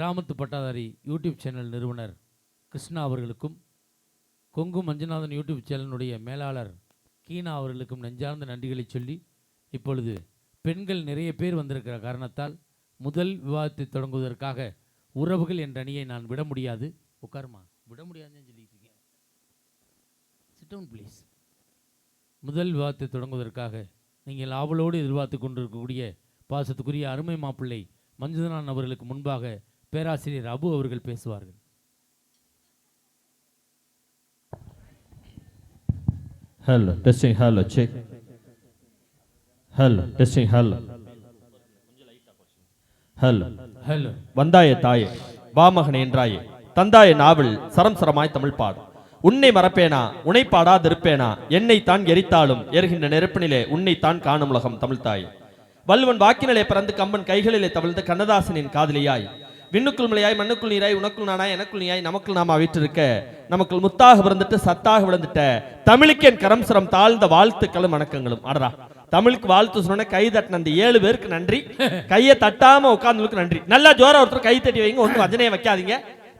கிராமத்து பட்டாதாரி YouTube channel நிறுவனர் கிருஷ்ணா அவர்களுக்கும் கொங்கு மஞ்சுநாதன் யூடியூப் சேனலுடைய மேலாளர் கீனா அவர்களுக்கும் நெஞ்சார்ந்த நன்றிகளை சொல்லி இப்பொழுது பெண்கள் நிறைய பேர் வந்திருக்கிற காரணத்தால் முதல் விவாதத்தை தொடங்குவதற்காக உறவுகள் என்ற அணியை நான் விட முடியாது. உட்காருமா? விட முடியாதுன்னு சொல்லிட்டு இருக்கேன் ப்ளீஸ் முதல் விவாதத்தை தொடங்குவதற்காக நீங்கள் ஆவலோடு எதிர்பார்த்து கொண்டிருக்கக்கூடிய பாசத்துக்குரிய அருமை மாப்பிள்ளை மஞ்சுதனான் அவர்களுக்கு முன்பாக பேராசிரியர் அபு அவர்கள் பேசுவார்கள் Hello, testing, hello, check. Hello, testing, hello. Hello. Hello வந்தாயே தாயே வாமகனே என்றாயே தந்தாயே நாவல் சரம் சரமாய் தமிழ் பாடு உன்னை மறப்பேனா உன்னை பாடாதிருப்பேனா என்னை தான் எரித்தாலும் எரிகின்ற நெருப்பினிலே உன்னை தான் காணும் உலகம் தமிழ் தாய் வல்வன் வாக்கினிலே பிறந்து கம்பன் கைகளிலே தவிழ்ந்து கண்ணதாசனின் காதலியாய் விண்ணுக்குள் மலையாய் மண்ணுக்குள் நீராய் உனக்குள் நானாய் எனக்குள் நீயாய் நமக்குள் நாம வீற்றிருக்க நமக்குள் முத்தாக பிறந்துட்டு சத்தாக விழுந்துட்ட. தமிழுக்கு என் கரம் சிரம் தாழ்ந்த வாழ்த்துக்களும் வணக்கங்களும். அடரா தமிழுக்கு வாழ்த்து சொன்ன கை தட்டின அந்த ஏழு பேருக்கு நன்றி. கையை தட்டாம உட்கார்ந்தவங்களுக்கு நன்றி. நல்லா ஜோரா ஒருத்தர் கை தட்டி வைங்க ஒன்றும் வஞ்சனையை வைக்காதீங்க.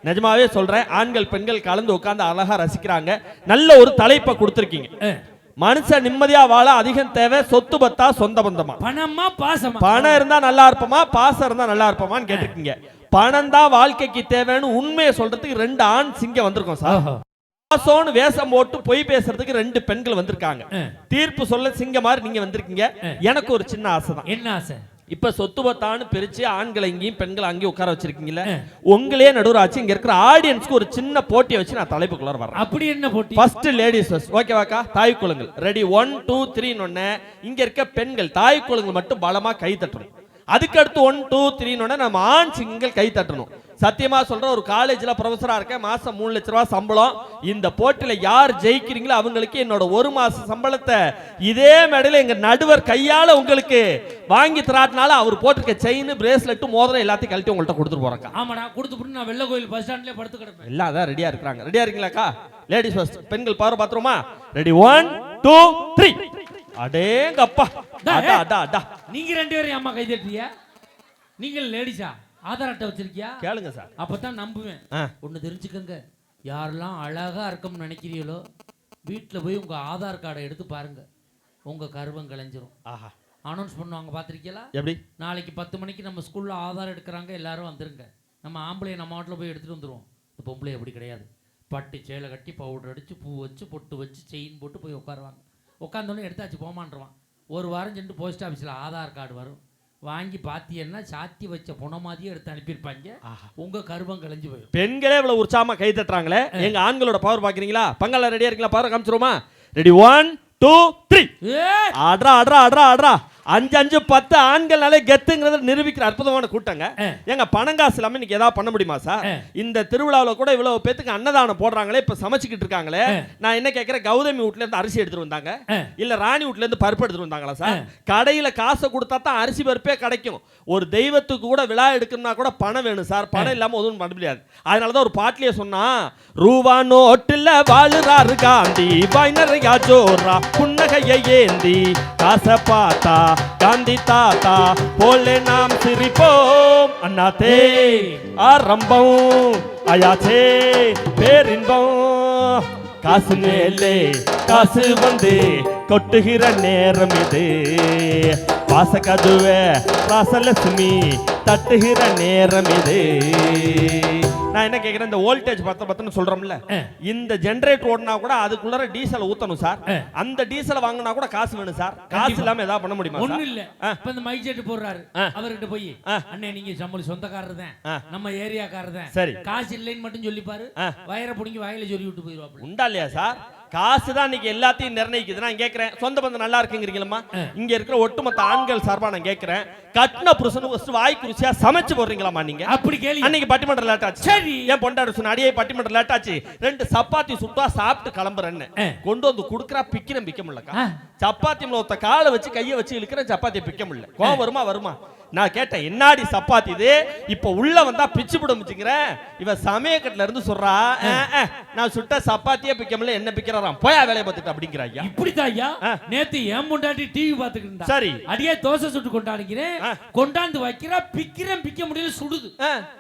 நிஜமாவே சொல்றேன் ஆண்கள் பெண்கள் கலந்து உட்கார்ந்து அழகா ரசிக்கிறாங்க. நல்ல ஒரு தலைப்பை கொடுத்துருக்கீங்க. மனுஷன் நிம்மதியா வாழ அதிகம் தேவை சொத்து பத்தா சொந்த பந்தமா? பணமா பாசமா? பணம் இருந்தா நல்லா இருப்போமா பாசம் இருந்தா நல்லா இருப்போமான்னு கேட்டிருக்கீங்க. பணம் தான் வாழ்க்கைக்கு தேவைன்னு உண்மையை சொல்றதுக்கு ரெண்டு ஆண் சிங்கம் வந்திருக்கோம் சார். பாசோன்னு வேஷம் போட்டு பொய் பேசுறதுக்கு ரெண்டு பெண்கள் வந்திருக்காங்க. தீர்ப்பு சொல்ல சிங்க மாதிரி நீங்க வந்திருக்கீங்க. எனக்கு ஒரு சின்ன ஆசை தான். என்ன ஆசை? இப்ப சொத்து பத்தான்னு பிரிச்சு ஆண்களை இங்கேயும் பெண்கள் அங்கேயும் உட்கார வச்சிருக்கீங்கல்ல. உங்களே நடுவர் ஆச்சு இங்க இருக்கிற ஆடியன்ஸ்க்கு ஒரு சின்ன போட்டியை வச்சு நான் தலைப்புக்குள்ளார வர்றேன். அப்படி என்ன போட்டி? ஃபர்ஸ்ட் லேடிஸ் ஃபர்ஸ்ட் ஓகேவாக்கா தாய் குளங்கள் ரெடி ஒன் டூ த்ரீன்னு ஒன்னு இங்க இருக்க பெண்கள் தாய் குளங்கள் மட்டும் பலமா கை தட்டணும். அதுக்கு அடுத்து ஒன் டூ த்ரீன்னு நம்ம ஆண் சிங்கள் கை தட்டணும். சத்தியமா சொல்றேன் ஒரு காலேஜ்ல ப்ரொஃபஸரா இருக்கேன். மாசம் மூணு லட்ச ரூபாய் சம்பளம். இந்த போட்டியில யார் ஜெயிக்கிறீங்களோ அவங்களுக்கு என்னோட ஒரு மாச சம்பளத்தை இதே மேடையில எங்க நடுவர் கையால உங்களுக்கு வாங்கி தராட்டினால அவர் போட்டிருக்க செயின் பிரேஸ்லெட் மோதிரம் எல்லாத்தையும் கழட்டி உங்கள்ட்ட கொடுத்துட்டு போறேன் ஆமாடா கொடுத்து போட்டு நான் வெள்ள கோயில் பஸ் ஸ்டாண்ட்லயே படுத்து கிடப்பேன். எல்லாம் அதான் ரெடியா இருக்கிறாங்க. ரெடியா இருக்கீங்களாக்கா லேடிஸ் ஃபர்ஸ்ட் பெண்கள் பாரு பாத்துருமா ரெடி ஒன் டூ த்ரீ அடேங்கப்பா. அடா அடா அடா நீங்க ரெண்டு பேரும் அம்மா கை தட்டியா நீங்கள் லேடிஸா? ஆதார் அட்டை வச்சிருக்கியா? கேளுங்க சார். அப்பதான் நம்புவேன். ஒண்ணு தெரிஞ்சுக்கங்க. யாரெல்லாம் அழகா இருக்கம்னு நினைக்கிறீங்களோ வீட்டில் போய் உங்க ஆதார் கார்டை எடுத்து பாருங்க. உங்க கருவம் கலைஞ்சிரும். ஆஹா. அனௌன்ஸ் பண்ணுவாங்க பார்த்திருக்கீங்களா? எப்படி? நாளைக்கு பத்து மணிக்கு நம்ம ஸ்கூல்ல ஆதார் எடுக்கிறாங்க எல்லாரும் வந்துருங்க. நம்ம ஆம்பளைய நம்ம வீட்டில் போய் எடுத்துட்டு வந்துருவோம். இந்த பொம்பளை அப்படி கிடையாது. பட்டு சேலை கட்டி பவுடர் அடிச்சு பூ வச்சு பொட்டு வச்சு செயின் போட்டு போய் உட்காருவாங்க. உட்காந்தோடனே எடுத்தாச்சு போமான்றான் ஒரு வாரம் சென்று போஸ்ட் ஆஃபீஸில் ஆதார் கார்டு வரும். வாங்கி பார்த்தீங்கன்னா சாத்தி வச்ச புன மாதிரியே எடுத்து அனுப்பியிருப்பாங்க. உங்க கருவம் கலைஞ்சு போயிடும். பெண்களே இவ்வளவு உற்சாகமா கை தட்டுறாங்களே? எங்க ஆண்களோட பவர் பாக்குறீங்களா? பங்காள ரெடியா இருக்கீங்களா? பவர் காமிச்சிருமா ரெடி ஒன் டூ த்ரீ அட்ரா அட்ரா அட்ரா அட்ரா அஞ்சு அஞ்சு பத்து ஆண்கள்னாலே கெத்துங்கிறத நிரூபிக்கிற அற்புதமான கூட்டங்க. ஆ. ஏங்க பணம் காசு இல்லாம இன்னைக்கு ஏதாவது பண்ண முடியுமா சார். இந்த திருவிழாவில் கூட இவ்வளவு பேத்துக்கு அன்னதானம் போடுறாங்களே இப்ப சமைச்சுக்கிட்டு இருக்காங்களே. நான் என்ன கேட்கிறேன் கௌதமி வீட்ல இருந்து அரிசி எடுத்துட்டு வந்தாங்க. இல்ல ராணி வீட்ல இருந்து பருப்பு எடுத்துட்டு வந்தாங்களா சார்? கடையில காசை கொடுத்தா தான் அரிசி பருப்பே கிடைக்கும். ஒரு தெய்வத்துக்கு கூட விழா எடுக்கணும்னா கூட பணம் வேணும் சார். பணம் இல்லாம எதுவும் பண்ண முடியாது. அதனாலதான் ஒரு பாட்டிலேயே சொன்னா ரூபா நோட்டுல வாழுறாரு காந்தி பைனரையா ஜோரா புன்னகையை ஏந்தி காசை பார்த்தா காந்தி தாத்தா போலே நாம் சிரிப்போம். அண்ணாத்தே ஆரம்பம் ஆயாச்சே பேரின்பம். காசு மேலே காசு வந்து கொட்டுகிற நேரம் இது. வாச கதுவே வாசலட்சுமி தட்டுகிற நேரம் இது நான் என்ன கேக்குறேன் இந்த வோல்டேஜ் பத்த பத்தன்னு சொல்றோம்ல இந்த ஜெனரேட்டர் ஓடினா கூட அதுக்குள்ளார டீசல் ஊத்தணும் சார் அந்த டீசல் வாங்கினா கூட காசு வேணும் சார் காசு இல்லாம ஏதாவது பண்ண முடியுமா சார்? இல்ல. இப்ப இந்த மைக் செட் போடுறாரு. அவர்கிட்ட போய். அண்ணே நீங்க நம்மள சொந்தக்காரர் தான். நம்ம ஏரியாக்காரர் தான் சரி. காசு இல்லைன்னு மட்டும் சொல்லிப்பாரு. வயரை புடுங்கி வாயில சொல்லி விட்டு போயிருவாப்ல உண்டா இல்லையா சார் காசு தான் இன்னைக்கு எல்லாத்தையும் நிர்ணயிக்குது நான் கேட்கிறேன் சொந்த பந்தம் நல்லா இருக்குங்கிறீங்களா இங்க இருக்கிற ஒட்டுமொத்த ஆண்கள் சார்பா நான் கேட்கிறேன் கட்டின புருஷனு ஃபர்ஸ்ட் வாய்க்கு ருசியா சமைச்சு போடுறீங்களாமா நீங்க? அப்படி கேளு. அன்னைக்கு பட்டிமன்ற லேட் ஆச்சு சரி. ஏன் பொண்டாடு சொன்ன அடியே பட்டிமன்ற லேட் ஆச்சு ரெண்டு சப்பாத்தி சுட்டா சாப்பிட்டு கிளம்புறேன்னு. கொண்டு வந்து குடுக்கறா பிக்கிறேன் பிக்க முடியலக்கா. சப்பாத்தி ஒத்த காலை வச்சு கையை வச்சு இழுக்கிற சப்பாத்தி பிக்க முடியல. கோவம் வருமா? வருமா? நான் கேட்டேன் என்னாடி சப்பாத்தி இது? இப்ப உள்ள வந்தா பிச்சு பிடிச்சுங்கிற இவ சமயக்கட்டுல இருந்து சொல்றா "அஹ், அஹ், நான் சுட்ட சப்பாத்தியே பிக்க முடியல என்ன பிக்கிறாராம்? போயா வேலையை பார்த்துட்டு அப்படிங்கிற ஐயா. இப்படித்தான் ஐயா. நேத்து ஏன் முண்டாட்டி டிவி பாத்துக்கிட்டு இருந்தா சரி. அடியே தோசை சுட்டு கொண்டாடுகிறேன். கொண்டாந்து வைக்கிறா பிக்கிறேன் பிக்க முடியல சுடுது.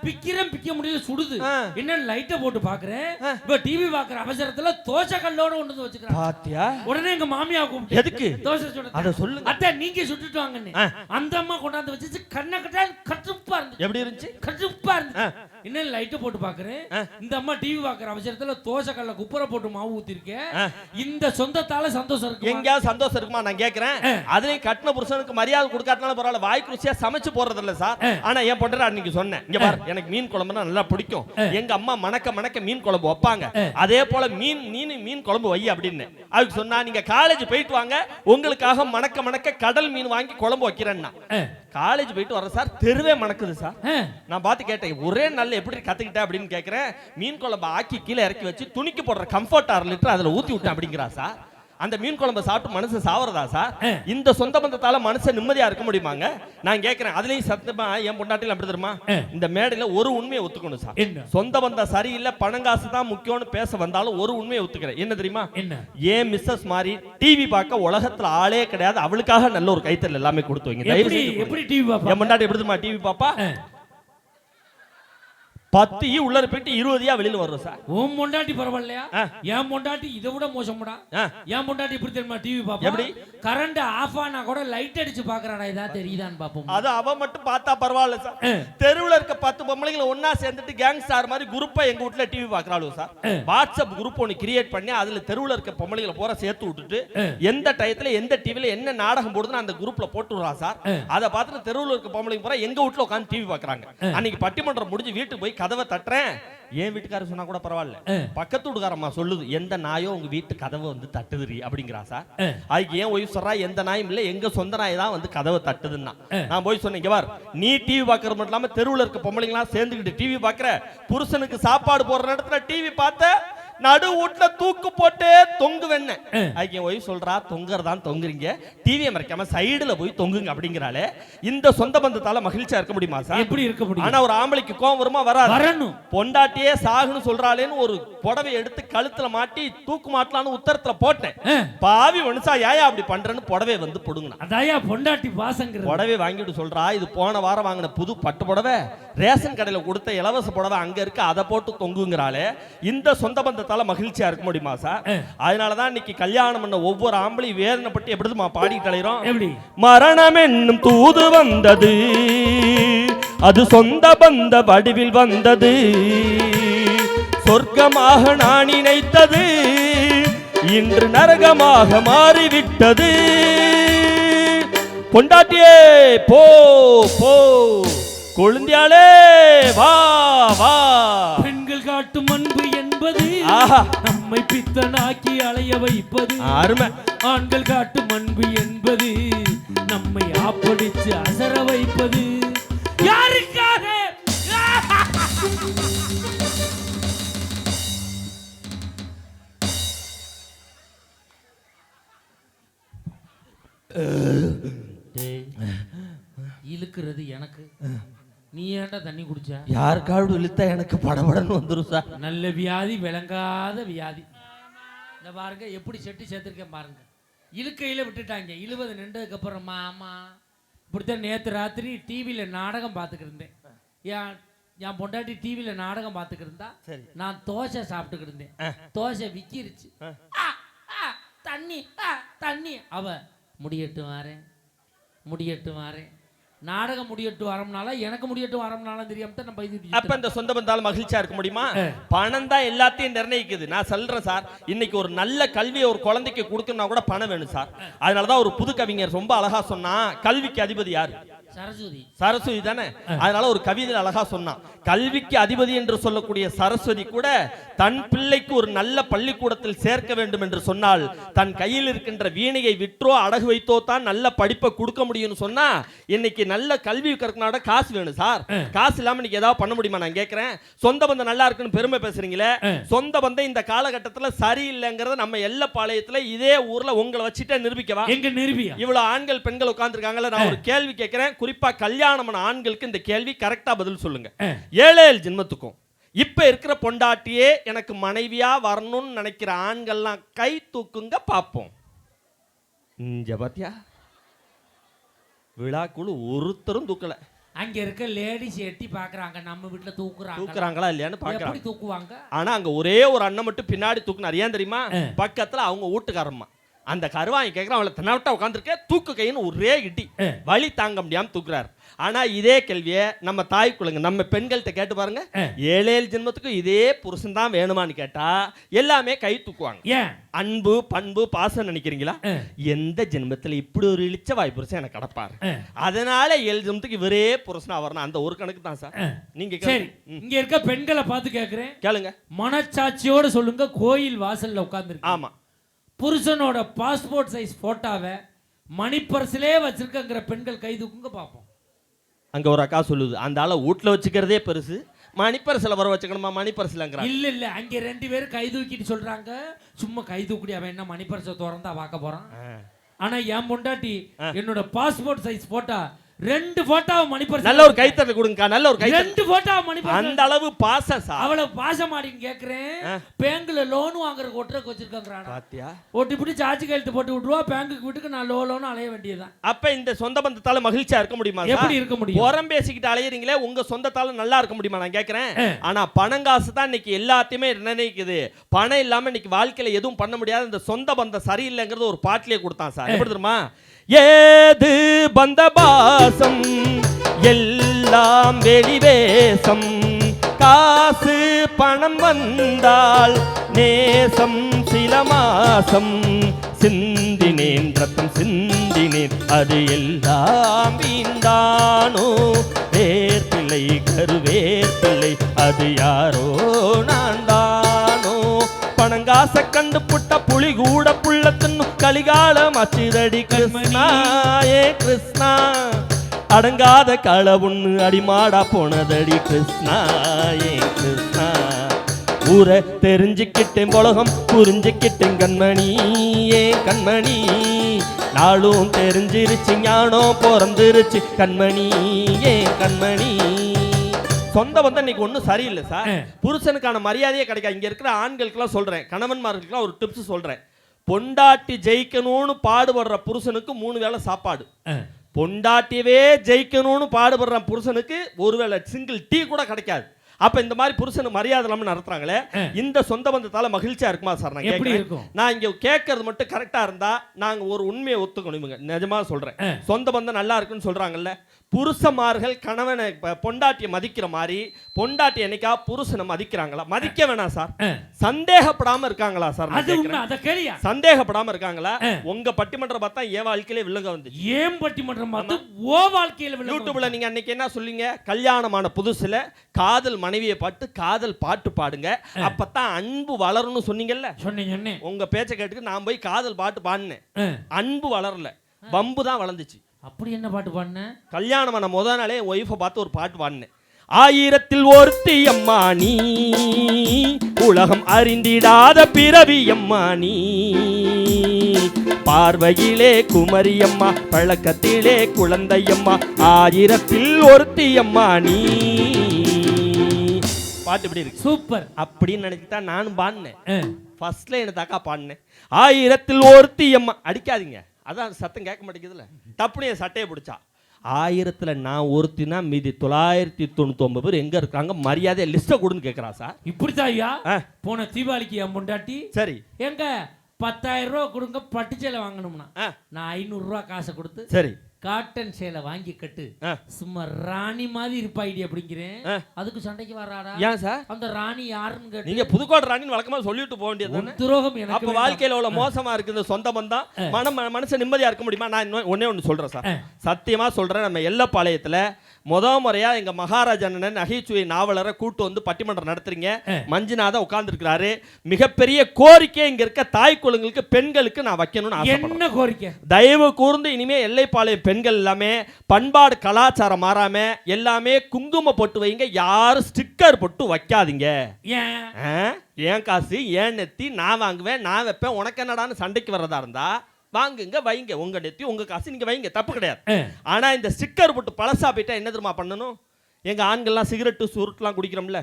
பிக்கிறேன் பிக்க முடியல சுடுது. என்ன லைட்ட போட்டு பாக்குறேன். இப்ப டிவி பாக்குற அவசரத்துல தோசை கல்லோட கொண்டு வந்து வச்சுக்கிறான். பாத்தியா? உடனே எங்க மாமியா கூப்பிட்டு எதுக்கு? தோசை சுட அத சொல்லுங்க. அத்தை நீங்க சுட்டுட்டு வாங்கன்னு. அந்த அம்மா கொண்டாந்து வச்சு கண்ண கட்டா கட்டுப்பா இருந்துச்சு எப்படி இருந்துச்சு? கட்டுப்பா இருந்துச்சு. என்ன லைட்ட போட்டு பாக்குறேன். இந்த அம்மா டிவி பாக்குற அவசரத்துல தோசை கல்ல குப்புற போட்டு மாவு ஊத்திருக்கேன். இந்த சொந்தத்தால சந்தோஷம் இருக்கு எங்கேயாவது சந்தோஷம் இருக்குமா? நான் கேக்குறேன். அதுலயும் கட்டின புருஷனுக்கு மரியாதை கொடுக்காட்டினாலும் பரவாயில்ல. வாய்க்கு ருசியா சமைச்சு போறது இல்ல சார் ஆனா என் பொண்ணு அன்னைக்கு சொன்னேன். இங்க பாரு எனக்கு மீன் குழம்புனா நல்லா பிடிக்கும். எங்க அம்மா மணக்க மணக்க மீன் குழம்பு வைப்பாங்க. அதே போல மீன் மீன் மீன் குழம்பு வை அப்படின்னு. அதுக்கு சொன்னா நீங்க காலேஜ் போயிட்டு வாங்க. உங்களுக்காக மணக்க மணக்க கடல் மீன் வாங்கி குழம்பு வைக்கிறேன்னா. காலேஜ் போயிட்டு வர சார் தெருவே மணக்குது சார் நான் பார்த்து கேட்டேன் ஒரே நாள்ல எப்படி கத்துக்கிட்ட அப்படின்னு கேட்கிறேன் மீன் குழம்பு ஆக்கி கீழே இறக்கி வச்சு துணிக்கு போடுற கம்ஃபர்ட் ஆறு லிட்டர் அதுல ஊத்தி விட்டேன் அப்படிங்கிறா சார். அந்த மீன் குழம்பை சாப்பிட்டு மனுஷன் சாவறதா சார்? இந்த சொந்த பந்தத்தால மனுஷன் நிம்மதியா இருக்க முடியுமாங்க? நான் கேட்கிறேன் அதுலயும் சத்தமா என் பொண்டாட்டில அப்படி தெரியுமா? இந்த மேடையில ஒரு உண்மையை ஒத்துக்கணும் சார். சொந்த பந்தம் சரியில்லை பணங்காசு தான் முக்கியம்னு பேச வந்தாலும் ஒரு உண்மையை ஒத்துக்கிறேன். என்ன தெரியுமா? ஏன் மிஸ்ஸஸ் மாதிரி டிவி பார்க்க உலகத்துல ஆளே கிடையாது. அவளுக்காக நல்ல ஒரு கைத்தல் எல்லாமே கொடுத்து வைங்க. என் முன்னாடி எப்படி தெரியுமா? டிவி பாப்பா. பத்து ஈ உள்ளர போயிட்டு இருபதியா வெளியில வரும் சார். உன் பொண்டாட்டி பரவாயில்லையா. என் பொண்டாட்டி இதை விட மோசம்டா. என் பொண்டாட்டி எப்படி தெரியுமா டிவி பாப்பா? எப்படி? கரண்ட் ஆஃப் ஆனா கூட லைட் அடிச்சு பாக்குறாடா இதா தெரியுதான்னு பாப்போம். அது அவ மட்டும் பார்த்தா பரவாயில்ல சார். தெருவுல இருக்க பத்து பொம்பளைங்களை ஒண்ணா சேர்ந்துட்டு கேங் ஸ்டார் மாதிரி குரூப்பா எங்க வீட்ல டிவி பாக்குறாளு சார். வாட்ஸ்அப் குரூப் ஒன்னு கிரியேட் பண்ணி அதுல தெருவுல இருக்க பொம்பளைங்களை பூரா சேர்த்து விட்டுட்டு எந்த டயத்துல எந்த டிவில என்ன நாடகம் போடுதுன்னு அந்த குரூப்ல போட்டு விடுறா சார். அதை பார்த்துட்டு தெருவுல இருக்க பொம்பளைங்க பூரா எங்க வீட்ல உட்காந்து டிவி பாக்குறாங்க. அன்னைக்கு பட்டிமன்றம் முடிஞ்சு வீட்டுக்கு போய் கதவை தட்டுறேன். ஏன் வீட்டுக்காரர் சொன்னா கூட பரவாயில்ல. பக்கத்து வீட்டுக்காரம்மா சொல்லுது எந்த நாயோ உங்க வீட்டு கதவை வந்து தட்டுதுரி அப்படிங்கிறா சார். அதுக்கு ஏன் ஒய்ஃப் சொல்றா எந்த நாயும் இல்ல எங்க சொந்த நாய் தான் வந்து கதவை தட்டுதுன்னா. நான் போய் சொன்னேன் இங்க பார் நீ டிவி பாக்குறது மட்டும் இல்லாம தெருவுல இருக்க பொம்பளைங்களாம் சேர்ந்துக்கிட்டு டிவி பாக்குற புருஷனுக்கு சாப்பாடு போடுற இடத்துல டிவி பார்த்த நடு வீட்டுல தூக்கு போட்டே தொங்குவேன்னு. என் ஒய்ஃப் சொல்றா தொங்குறதான் தொங்குறீங்க. டிவியை மறைக்காம சைடுல போய் தொங்குங்க அப்படிங்கிறாளே. இந்த சொந்த பந்தத்தால மகிழ்ச்சியா இருக்க முடியுமா சார்? எப்படி இருக்க முடியும்? ஆனா ஒரு ஆம்பளைக்கு கோவம் வருமா வராது? வரணும். பொண்டாட்டியே சாகுன்னு சொல்றாளேன்னு ஒரு புடவை எடுத்து கழுத்துல மாட்டி தூக்கு மாட்டலான்னு உத்தரத்துல போட்டேன். பாவி மனுஷா ஏயா அப்படி பண்றேன்னு புடவை வந்து பொடுங்கினா. அதாயா பொண்டாட்டி பாசங்கிறது. புடவை வாங்கிட்டு சொல்றா இது போன வாரம் வாங்கின புது பட்டு புடவை ரேஷன் கடையில கொடுத்த இலவச புடவை அங்க இருக்கு அதை போட்டு தொங்குங்கிறாளே. இந்த சொந்த பந்தத்தால மகிழ்ச்சியா இருக்க முடியுமா சார்? அதனாலதான் இன்னைக்கு கல்யாணம் பண்ண ஒவ்வொரு ஆம்பளையும் வேதனைப்பட்டு எப்படிமா பாடிட்டு அலையிறோம்? எப்படி? மரணம் என்னும் தூது வந்தது. அது சொந்த பந்த வடிவில் வந்தது. சொர்க்கமாக நான் நினைத்தது. இன்று நரகமாக மாறிவிட்டது. பொண்டாட்டியே போ போ. கொழுந்தியாளே வா வா. பெண்கள் காட்டும் அன்பு நம்மை பித்தனாக்கி அலைய வைப்பது. அருமை. ஆண்கள் காட்டும் அன்பு என்பது. நம்மை ஆப்படிச்சு அசர வைப்பது. யாருக்காக இழுக்கிறது எனக்கு. நீ ஏன்டா தண்ணி குடிச்ச? யாருக்காவது இழுத்தா எனக்கு படபடன்னு வந்துரும் சார். நல்ல வியாதி விளங்காத வியாதி. இந்த பாருங்க எப்படி செட்டு சேர்த்துருக்கேன் பாருங்க. இழுக்கையில விட்டுட்டாங்க. இழுவது நின்றதுக்கு அப்புறமா ஆமா இப்படித்தான் நேற்று ராத்திரி டிவியில் நாடகம் பார்த்துக்கிட்டு இருந்தேன். என் என் பொண்டாட்டி டிவியில் நாடகம் பார்த்துக்கிட்டு இருந்தா சரி. நான் தோசை சாப்பிட்டுக்கிட்டு இருந்தேன். தோசை விக்கிருச்சு. தண்ணி தண்ணி. அவ முடியட்டும் வாரேன் முடியட்டும் வாரேன் நாடகம் முடியட்டும் வரம்னால எனக்கு முடியட்டும் வரம்னாலும் தெரியாம தான் நம்ம இது அப்ப இந்த சொந்த பந்தால மகிழ்ச்சியா இருக்க முடியுமா? பணம் தான் எல்லாத்தையும் நிர்ணயிக்குது. நான் சொல்றேன் சார் இன்னைக்கு ஒரு நல்ல கல்வியை ஒரு குழந்தைக்கு கொடுக்கணும்னா கூட பணம் வேணும் சார். அதனாலதான் ஒரு புது கவிஞர் ரொம்ப அழகா சொன்னா கல்விக்கு அதிபதி யாரு? சரஸ்வதி. தானே? அதனால ஒரு கவிதையில் அழகா சொன்னான். கல்விக்கு அதிபதி என்று சொல்லக்கூடிய சரஸ்வதி கூட தன் பிள்ளைக்கு ஒரு நல்ல பள்ளிக்கூடத்தில் சேர்க்க வேண்டும் என்று சொன்னால் தன் கையில் இருக்கின்ற வீணையை விற்றோ அடகு வைத்தோ தான் நல்ல படிப்பை கொடுக்க முடியும்னு சொன்னா இன்னைக்கு நல்ல கல்வி கற்கனோட காசு வேணும் சார். காசு இல்லாம இன்னைக்கு ஏதாவது பண்ண முடியுமா நான் கேட்கிறேன் சொந்த பந்தம் நல்லா இருக்குன்னு பெருமை பேசுறீங்களே? சொந்த பந்தம் இந்த காலகட்டத்துல சரியில்லைங்கிறத நம்ம எல்ல பாளையத்துல இதே ஊர்ல உங்களை வச்சுட்டே நிரூபிக்கவா? எங்க நிறுவியா இவ்வளவு ஆண்கள் பெண்கள் உட்கார்ந்துருக்காங்கல்ல நான் ஒரு கேள்வி கேட்கிறேன் குறி குறிப்பா கல்யாணமான ஆண்களுக்கு இந்த கேள்வி கரெக்டா பதில் சொல்லுங்க. ஆ. ஏழு ஏழு ஜென்மத்துக்கும். இப்ப இருக்கிற பொண்டாட்டியே எனக்கு மனைவியா வரணும்னு நினைக்கிற ஆண்கள்லாம் கை தூக்குங்க பார்ப்போம் இங்க பாத்தியா? விழாக்குழு ஒருத்தரும் தூக்கல. அங்க இருக்க லேடிஸ் எட்டி பாக்குறாங்க நம்ம வீட்டுல தூக்குறாங்க தூக்குறாங்களா இல்லையான்னு பாக்குறாங்க. தூக்குவாங்க? ஆனா அங்க ஒரே ஒரு அண்ணன் மட்டும் பின்னாடி தூக்குனார். ஏன் தெரியுமா? பக்கத்துல அவங்க வீட்டுக்காரம்மா. அந்த கருவாங்க கேட்கறான் அவளை தென்னாவட்டா உட்காந்துருக்க தூக்கு கைன்னு ஒரே இடி. வலி தாங்க முடியாம தூக்குறாரு. ஆனா இதே கேள்வியை நம்ம தாய் குழுங்க நம்ம பெண்கள்கிட்ட கேட்டு பாருங்க. ஆ. ஏழு ஏழு ஜென்மத்துக்கு இதே புருஷன் தான் வேணுமான்னு கேட்டா எல்லாமே கை தூக்குவாங்க. ஏன்? அன்பு பண்பு பாசம் நினைக்கிறீங்களா. எந்த ஜென்மத்துல இப்படி ஒரு இழிச்ச வாய் புருஷன் எனக்கு கடப்பாரு. அதனால ஏழு ஜென்மத்துக்கு இவரே புருஷனா வரணும் அந்த ஒரு கணக்கு தான் சார். நீங்க சரி. இங்க இருக்க பெண்களை பார்த்து கேக்குறேன். கேளுங்க. மனச்சாட்சியோட சொல்லுங்க கோயில் வாசல்ல உட்கார்ந்துருக்கு ஆமா. புருஷனோட பாஸ்போர்ட் சைஸ் போட்டோவை மணிப்பர்சிலே வச்சிருக்கங்கிற பெண்கள் கை தூக்குங்க பார்ப்போம். அங்க ஒரு அக்கா சொல்லுது அந்த ஆளை வீட்ல வச்சுக்கிறதே பெருசு மணிப்பரிசில் வர வச்சுக்கணுமா மணிப்பரிசிலங்கிறா இல்ல இல்ல அங்க ரெண்டு பேரும் கை தூக்கிட்டு சொல்றாங்க. சும்மா கை தூக்கிடி அவன் என்ன மணிப்பர்சை திறந்தா பார்க்க போறான்? ஆனா என் பொண்டாட்டி என்னோட பாஸ்போர்ட் சைஸ் போட்டோ ரெண்டு போட்டோவை மணிப்பர்ஸ் நல்ல ஒரு கைத்தட்டல் கொடுங்கக்கா நல்ல ஒரு கைத்தட்டல். ரெண்டு போட்டோவை மணிப்பர்ஸ் அந்த அளவு பாசம் சார். அவளை பாசமாடின்னு கேக்குறேன். பேங்க்ல லோன் வாங்குற ஒட்டுறக்கு வச்சிருக்காங்கறானா பாத்தியா? ஒட்டி பிடி சார்ஜ் கையெழுத்து போட்டு விட்டுருவா பேங்க்குக்கு வீட்டுக்கு நான் லோ லோன் அலைய வேண்டியதுதான். அப்ப இந்த சொந்த பந்தத்தால மகிழ்ச்சியா இருக்க முடியுமா எப்படி இருக்க முடியும்? புறம் பேசிக்கிட்டு அலையறீங்களே உங்க சொந்தத்தால நல்லா இருக்க முடியுமா நான் கேக்குறேன்? ஆனா பணம் காசு தான் இன்னைக்கு எல்லாத்தையுமே நிர்ணயிக்குது. பணம் இல்லாம இன்னைக்கு வாழ்க்கையில எதுவும் பண்ண முடியாது இந்த சொந்த பந்தம் சரியில்லைங்கிறது ஒரு பாட்டிலே கொடுத்தான் சார். எப்படி தெரியுமா? ஏது பந்த பாசம் எல்லாம் வெளிவேசம். காசு பணம் வந்தால் நேசம் சில மாசம். சிந்தினேன் ரத்தம் சிந்தினேன் அது எல்லாம் வீண்டானோ? வேர்பிள்ளை கருவேற்பிள்ளை அது யாரோ நான் பணங்காச கண்டு புட்ட புளி கூட புள்ள தின்னும் கலிகாலம் அச்சிதடி கிருஷ்ணா. ஏ கிருஷ்ணா. அடங்காத களவுன்னு அடிமாடா போனதடி கிருஷ்ணா. ஏ கிருஷ்ணா. ஊரை தெரிஞ்சுக்கிட்டேன் உலகம் புரிஞ்சுக்கிட்டேன் கண்மணி. ஏ கண்மணி. நாளும் தெரிஞ்சிருச்சு ஞானம் பிறந்துருச்சு கண்மணி. ஏ கண்மணி. சொந்த பந்தம் இன்னைக்கு ஒன்றும் சரியில்லை சார். புருஷனுக்கான மரியாதையே கிடைக்காது. இங்க இருக்கிற ஆண்களுக்கெல்லாம் சொல்றேன். கணவன்மார்களுக்கெல்லாம் ஒரு டிப்ஸ் சொல்றேன். பொண்டாட்டி ஜெயிக்கணும்னு பாடுபடுற புருஷனுக்கு மூணு வேளை சாப்பாடு. பொண்டாட்டியவே ஜெயிக்கணும்னு பாடுபடுற புருஷனுக்கு ஒருவேளை சிங்கிள் டீ கூட கிடைக்காது. அப்ப இந்த மாதிரி புருஷனுக்கு மரியாதை இல்லாம நடத்துறாங்களே. இந்த சொந்த பந்தத்தால மகிழ்ச்சியா இருக்குமா சார் நான் எப்படி இருக்கும்? நான் இங்க கேட்கறது மட்டும் கரெக்டா இருந்தா நாங்க ஒரு உண்மையை ஒத்துக்கணும் இவங்க. நிஜமா சொல்றேன். சொந்த பந்தம் நல்லா இருக்குன்னு சொல்றாங்கல்ல? புருஷமார்கள் கணவனை பொண்டாட்டியை மதிக்கிற மாதிரி பொண்டாட்டி என்னைக்கா புருஷனை மதிக்கிறாங்களா? மதிக்க வேணாம் சார். சந்தேகப்படாம இருக்காங்களா சார் சந்தேகப்படாம இருக்காங்களா. உங்க பட்டிமன்றம் பார்த்தா என் வாழ்க்கையில வில்லங்க வந்துச்சு. ஏன் பட்டிமன்றம் பார்த்து ஓ வாழ்க்கையில. யூடியூப்ல நீங்க அன்னைக்கு என்ன சொல்லிங்க கல்யாணமான புதுசுல காதல் மனைவியை பாட்டு காதல் பாட்டு பாடுங்க. அப்பதான் அன்பு வளரும்னு சொன்னீங்கல்ல? சொன்னேன் உங்க பேச்சை கேட்டுட்டு நான் போய் காதல் பாட்டு பாடினேன். அன்பு வளரல. வம்பு தான் வளர்ந்துச்சு. அப்படி என்ன பாட்டு பாடின? கல்யாணமான முத நாளே ஒய்ஃபை பார்த்து ஒரு பாட்டு பாடினேன். ஆயிரத்தில் ஒருத்தி அம்மா நீ உலகம் அறிந்திடாத பிறவி அம்மா நீ. பார்வையிலே குமரியம்மா பழக்கத்திலே குழந்தையம்மா ஆயிரத்தில் ஒருத்தி அம்மா நீ. பாட்டு இப்படி இருக்கு? சூப்பர். அப்படின்னு நினைச்சு தான் நானும் பாடினேன். ஃபர்ஸ்ட்ல என்ன தாக்கா பாடினேன். ஆயிரத்தில் ஒருத்தி அம்மா அடிக்காதீங்க. அதான் சத்தம் கேட்க மாட்டேங்குதுல்ல. டப்புனு என் சட்டையை பிடிச்சா. ஆயிரத்துல நான் ஒருத்தினா மீதி தொள்ளாயிரத்தி தொண்ணூத்தொம்பது பேர் எங்க இருக்காங்க? மரியாதை லிஸ்ட்டை கொடுன்னு கேட்குறா சார். இப்படித்தான் ஐயா? ஆ. போன தீபாவளிக்கு என் பொண்டாட்டி. சரி. எங்க? பத்தாயிரம் ரூபா கொடுங்க பட்டு சேலை வாங்கணும்னா. நான் ஐநூறு ரூபா காசை கொடுத்து சரி. காட்டன் சேலை வாங்கி கட்டு. சும்மா ராணி மாதிரி இருப்பாயிடி அப்படிங்கிறேன். அதுக்கு சண்டைக்கு வர்றாடா ஏன் சார்? அந்த ராணி யாருன்னு கேட்டு. நீங்க புதுக்கோட்டை ராணின்னு வழக்கமா சொல்லிட்டு போக வேண்டியது துரோகம் அப்ப. வாழ்க்கையில அவ்வளவு மோசமா இருக்கு இந்த சொந்த பந்தம்? மனம் ம- மனுஷன் நிம்மதியா இருக்க முடியுமா? நான் ஒண்ணே ஒன்று சொல்றேன் சார். சத்தியமா சொல்றேன் நம்ம எல்லப்பாளையத்துல முத முறையா எங்க மகாராஜா அண்ணன் நகைச்சுவை நாவலரை கூட்டு வந்து பட்டிமன்றம் நடத்துறீங்க. மஞ்சுநாத உட்கார்ந்துருக்கிறாரு. மிகப்பெரிய கோரிக்கை இங்க இருக்க தாய் குழந்தைகளுக்கு பெண்களுக்கு நான் வைக்கணும்னு என்ன கோரிக்கை? தயவு கூர்ந்து இனிமே எல்லைப்பாளையம் பெண்கள் எல்லாமே பண்பாடு கலாச்சாரம் மாறாம எல்லாமே குங்கும பொட்டு வைங்க. யாரும் ஸ்டிக்கர் பொட்டு வைக்காதீங்க? ஏன் காசு? ஏன் நெத்தி? நான் வாங்குவேன் நான் வைப்பேன். உனக்கு என்னடான்னு சண்டைக்கு வர்றதா இருந்தா? வாங்குங்க வைங்க. உங்க நெத்தி உங்க காசு நீங்க வைங்க. தப்பு கிடையாது. ஆனா இந்த ஸ்டிக்கர் போட்டு பழசா போயிட்டா என்ன தெரியுமா பண்ணணும்? எங்க ஆண்கள்லாம் சிகரெட்டு சுருட்டுலாம் குடிக்கிறோம்ல.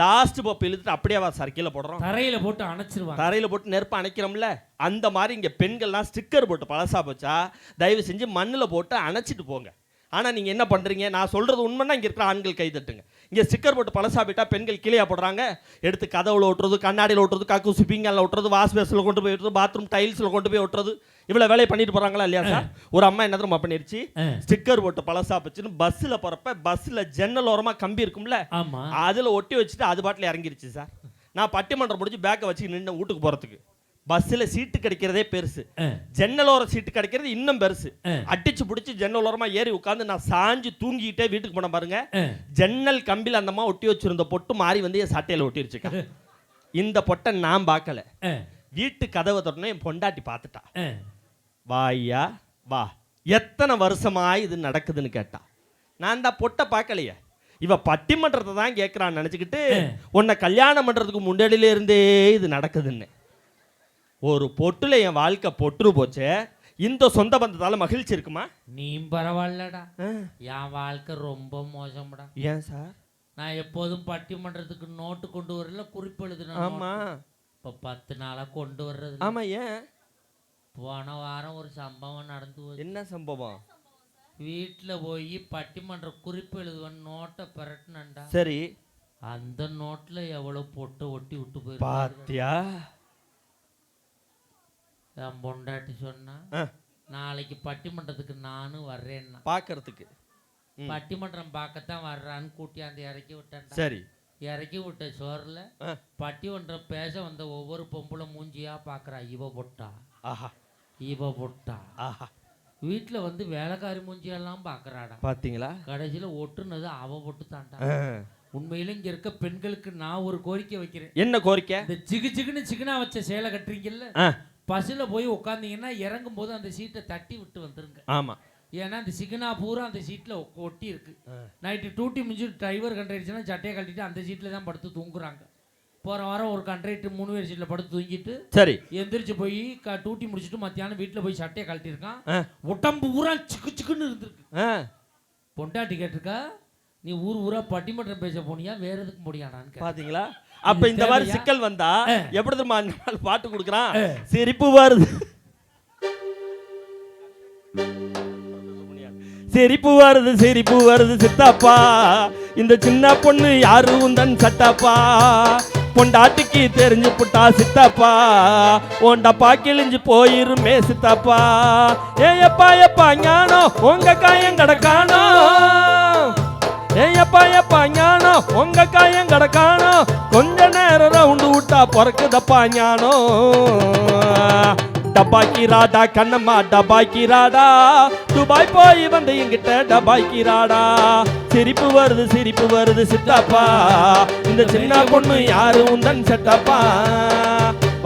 லாஸ்ட் பப்பு இழுத்துட்டு அப்படியே வா சார் கீழே போடுறோம். தரையில போட்டு அணைச்சிருவாங்க. தரையில போட்டு நெருப்பு அணைக்கிறோம்ல. அந்த மாதிரி இங்க பெண்கள்லாம் ஸ்டிக்கர் போட்டு பழசா போச்சா தயவு செஞ்சு மண்ணுல போட்டு அணைச்சிட்டு போங்க. ஆனா நீங்க என்ன பண்றீங்க? நான் சொல்றது உண்மைன்னா இங்க இருக்கிற ஆண்கள் கை தட்டுங்க. இங்க ஸ்டிக்கர் போட்டு பழசா போயிட்டா பெண்கள் கீழே போடுறாங்க. எடுத்து கதவுல ஒட்டுறது கண்ணாடியில் ஒட்டுறது கக்கூசு பீங்கால ஒட்டுறது வாஷ் பேஸில் கொண்டு போய் ஒட்டுறது பாத்ரூம் டைல்ஸில் கொண்டு போய் ஒட்டுறது. இவ்வளவு வேலையை பண்ணிட்டு போறாங்களா இல்லையா சார்? ஒரு அம்மா என்ன தெரியுமா பண்ணிருச்சு? ஸ்டிக்கர் போட்டு பழசா போச்சுன்னு பஸ்ஸில் போறப்ப பஸ்ஸில் ஜன்னல் ஓரமா கம்பி இருக்கும்ல? அதில் ஒட்டி வச்சுட்டு அது பாட்டில் இறங்கிருச்சு சார். நான் பட்டிமன்றம் முடிஞ்சு பேக்கை வச்சு நின்று வீட்டுக்கு போகிறதுக்கு பஸ்ஸில் சீட்டு கிடைக்கிறதே பெருசு. ஜன்னலோர சீட்டு கிடைக்கிறது இன்னும் பெருசு. அடிச்சு பிடிச்சி ஜன்னலோரமா ஏறி உட்காந்து நான் சாஞ்சு தூங்கிக்கிட்டே வீட்டுக்கு போன பாருங்க. ஜன்னல் கம்பியில் அந்தம்மா ஒட்டி வச்சிருந்த பொட்டு மாறி வந்து என் சட்டையில் ஒட்டிருச்சுக்கா இந்த பொட்டை நான் பார்க்கல வீட்டு கதவை தொடனே என் பொண்டாட்டி பார்த்துட்டா. ஆ. வாய்யா வா. எத்தனை வருஷமா இது நடக்குதுன்னு கேட்டா. நான் தான் பொட்டை பார்க்கலையே. இவ பட்டிமன்றத்தை தான் கேட்குறான்னு நினச்சிக்கிட்டு உன்னை கல்யாணம் பண்ணுறதுக்கு முன்னாடியில இருந்தே இது நடக்குதுன்னு. ஒரு பொட்டுல என் வாழ்க்கை பொட்டுரு போச்சே. இந்த சொந்த பந்தத்தால மகிழ்ச்சி இருக்குமா? நீ பரவாயில்லடா. என் வாழ்க்கை ரொம்ப மோசம்டா. ஏன் சார்? நான் எப்போதும் பட்டிமன்றத்துக்கு நோட்டு கொண்டு வரல குறிப்பு எழுதுன ஆமா. இப்போ பத்து நாளா கொண்டு வர்றது. ஆமா ஏன்? போன வாரம் ஒரு சம்பவம் நடந்து என்ன சம்பவம்? வீட்டில் போய் பட்டிமன்ற குறிப்பு எழுதுவன் நோட்டை பிரட்டினண்டா சரி. அந்த நோட்டில் எவ்வளோ பொட்டை ஒட்டி விட்டு போயிருக்கு பாத்தியா? என் பொண்டாட்டி சொன்னா நாளைக்கு பட்டிமன்றத்துக்கு நானும் வர்றேன்னா. பார்க்கறதுக்கு. பட்டிமன்றம் பார்க்கத்தான் வர்றான்னு கூட்டியாந்து இறக்கி விட்டேன்டா. சரி. இறக்கி விட்ட சோறில் பட்டிமன்றம் பேச வந்த ஒவ்வொரு பொம்பளை மூஞ்சியா பார்க்குறா இவ பொட்டா. ஆஹா. இவ பொட்டா. ஆஹா. வீட்டில் வந்து வேலைக்காரி மூஞ்சியெல்லாம் பார்க்குறாடா பாத்தீங்களா? கடைசியில் ஒட்டுனது அவ பொட்டு தான்டா ஆ. உண்மையில இங்க இருக்க பெண்களுக்கு நான் ஒரு கோரிக்கை வைக்கிறேன். என்ன கோரிக்கை? இந்த சிகு சிகுன்னு சிகுனா வச்ச சேலை கட்டுறீங்கல்ல? பஸ்ஸில் போய் உட்காந்தீங்கன்னா இறங்கும் போது அந்த சீட்டை தட்டி விட்டு வந்துருங்க. ஆமா. ஏன்னா அந்த சிகனா பூரா அந்த சீட்டில் ஒட்டி இருக்கு நைட்டு டூட்டி முடிஞ்சு டிரைவர் கண்டக்டர்ஸ்னா சட்டையை கழட்டிட்டு அந்த சீட்டில் தான் படுத்து தூங்குறாங்க. போகிற வாரம் ஒரு கண்டக்டர் மூணு பேர் சீட்டில் படுத்து தூங்கிட்டு சரி. எந்திரிச்சு போய் க டூட்டி முடிச்சுட்டு மத்தியானம் வீட்டில் போய் சட்டையை கழட்டியிருக்கான். உடம்பு பூரா சிக்கு சிக்குன்னு இருந்திருக்கு. பொண்டாட்டி கேட்டிருக்கா நீ ஊர் ஊரா பட்டிமன்றம் பேச போனியா வேற எதுக்கு முடியாடான்னு கேட்டா. பாத்தீங்களா? அப்ப இந்த மாதிரி? சிக்கல் வந்தா எப்படி தெரியுமா அந்த பாட்டு கொடுக்குறான்? சிரிப்பு வருது. சிரிப்பு வருது சிரிப்பு வருது சித்தாப்பா. இந்த சின்ன பொண்ணு யாரு? உந்தன் சட்டாப்பா பொண்டாட்டிக்கு தெரிஞ்சு புட்டா சித்தாப்பா. உன் டப்பா கிழிஞ்சு போயிருமே சித்தாப்பா. ஏ எப்பா எப்பா ஞானம் உங்க காயம் கிடக்கானோ? ஏயப்பா எப்பா ஞானம். உங்க காயம் கிடக்கானோ? கொஞ்ச நேரம் ரவுண்டு விட்டா பிறக்குதப்பா ஞானம். டபாக்கி ராடா கண்ணம்மா டபாக்கி ராடா துபாய் போய் வந்து எங்கிட்ட டபாக்கி ராடா சிரிப்பு வருது சிரிப்பு வருது சித்தப்பா. இந்த சின்ன பொண்ணு யாரு? உந்தன் செட்டப்பா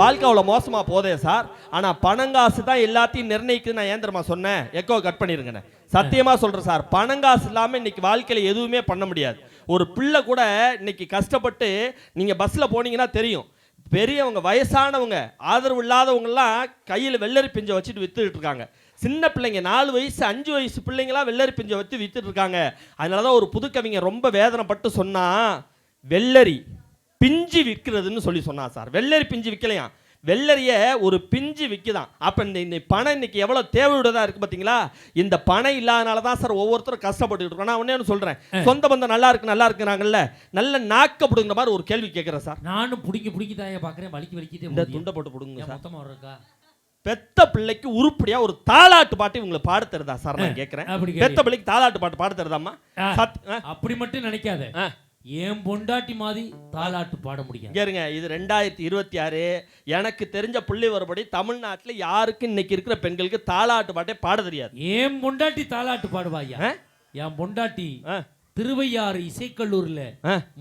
வாழ்க்கை அவ்வளோ மோசமாக போதே சார். ஆனால் பணங்காசு தான் எல்லாத்தையும் நிர்ணயிக்குது நான் ஏந்திரமா சொன்னேன்? எக்கோ கட் பண்ணிருங்கண்ணே சத்தியமாக சொல்கிறேன் சார். பணங்காசு இல்லாமல் இன்னைக்கு வாழ்க்கையில் எதுவுமே பண்ண முடியாது. ஒரு பிள்ளை கூட இன்னைக்கு கஷ்டப்பட்டு நீங்கள் பஸ்ஸில் போனீங்கன்னா தெரியும். பெரியவங்க வயசானவங்க ஆதரவு இல்லாதவங்கலாம் கையில் வெள்ளரி பிஞ்சை வச்சுட்டு வித்துட்டு இருக்காங்க. சின்ன பிள்ளைங்க நாலு வயசு அஞ்சு வயசு பிள்ளைங்களாம் வெள்ளரி பிஞ்சை வச்சு வித்துட்டு இருக்காங்க. அதனால தான் ஒரு புதுக்கவிங்க ரொம்ப வேதனைப்பட்டு சொன்னால் வெள்ளரி பிஞ்சு விற்கிறதுன்னு சொல்லி சொன்னா சார். வெள்ளரி பிஞ்சு விற்கலையாம் வெள்ளரிய ஒரு பிஞ்சு விற்குதான் அப்போ இந்த இந்த பணம் இன்னைக்கு எவ்வளோ தேவையுள்ளதா இருக்கு பார்த்தீங்களா இந்த பணம் இல்லாதனால தான் சார் ஒவ்வொருத்தரும் கஷ்டப்பட்டுட்டு இருக்கோம். நான் ஒன்று சொல்கிறேன் சொந்த பந்தம் நல்லா இருக்கு நல்லா இருக்குறாங்கல்ல. நல்ல நாக்க பிடுங்கிற மாதிரி ஒரு கேள்வி கேட்குறேன் சார். நானும் பிடிக்கி பிடிக்கி தாய பார்க்குறேன் வலிக்கு வலிக்கிட்டே இந்த. துண்டை போட்டு பிடுங்க சார். இருக்கா? பெத்த பிள்ளைக்கு உருப்படியா ஒரு தாலாட்டு பாட்டு இவங்களை பாட தருதா சார்? நான் கேட்குறேன் பெத்த பிள்ளைக்கு தாலாட்டு பாட்டு பாட தருதாம்மா? அப்படி மட்டும் நினைக்காத. ஏன் பொண்டாட்டி மாதிரி தாலாட்டு பாட இங்க இருங்க இது ரெண்டாயிரத்தி இருபத்தி ஆறு. எனக்கு தெரிஞ்ச புள்ளி வரபடி தமிழ்நாட்டில் யாருக்கும் இன்னைக்கு இருக்கிற பெண்களுக்கு தாலாட்டு பாட்டே பாட தெரியாது? ஏன் பொண்டாட்டி தாலாட்டு பாடுவாயா? என் பொண்டாட்டி திருவையாறு இசைக்கல்லூர்ல.